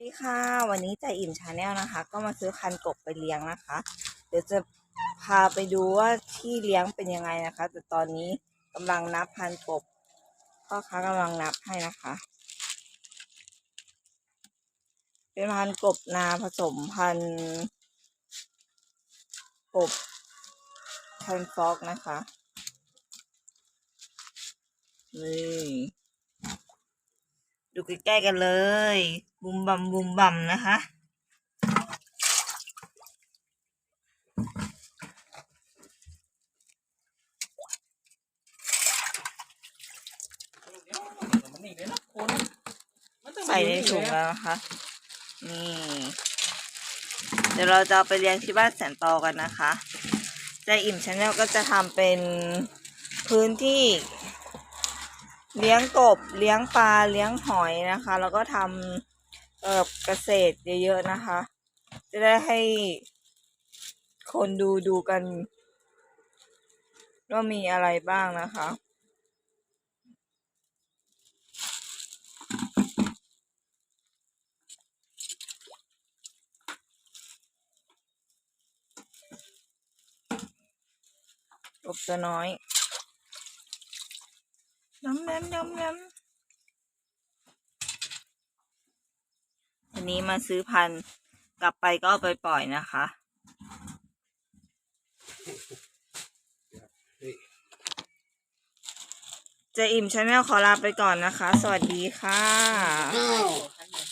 สวัสดีค่ะ วันนี้ใจอิ่มชาแนลนะคะ ก็มาซื้อคันกบไปเลี้ยงนะคะ เดี๋ยวจะพาไปดูว่าที่เลี้ยงเป็นยังไงนะคะ แต่ตอนนี้กำลังนับพันกบพ่อค้ากำลังนับให้นะคะ เป็นพันกบนาผสมพันกบพันฟอกนะคะนี่ดูใกล้ๆกันเลย บุมบัมบุมบัมนะคะใส่ในถุงแล้วนะคะนี่ เดี๋ยวเราจะาไปเลี้ยงที่บ้านแสนตอกันนะคะใจอิ่มชาแนลก็จะทำเป็นพื้นที่ เลี้ยงกบ เลี้ยงปลา เลี้ยงหอยนะคะ แล้วก็ทำ เอ่อเกษตรเยอะๆนะคะ จะได้ให้คนดูดูกันว่ามีอะไรบ้างนะคะ กบตัวน้อยน้ำน้ำน้ำน้ำ วันนี้มาซื้อพันธุ์กลับไปก็เอาไปปล่อยนะคะ จะอิ่มชาแนลขอลาไปก่อนนะคะ สวัสดีค่ะ อ้าว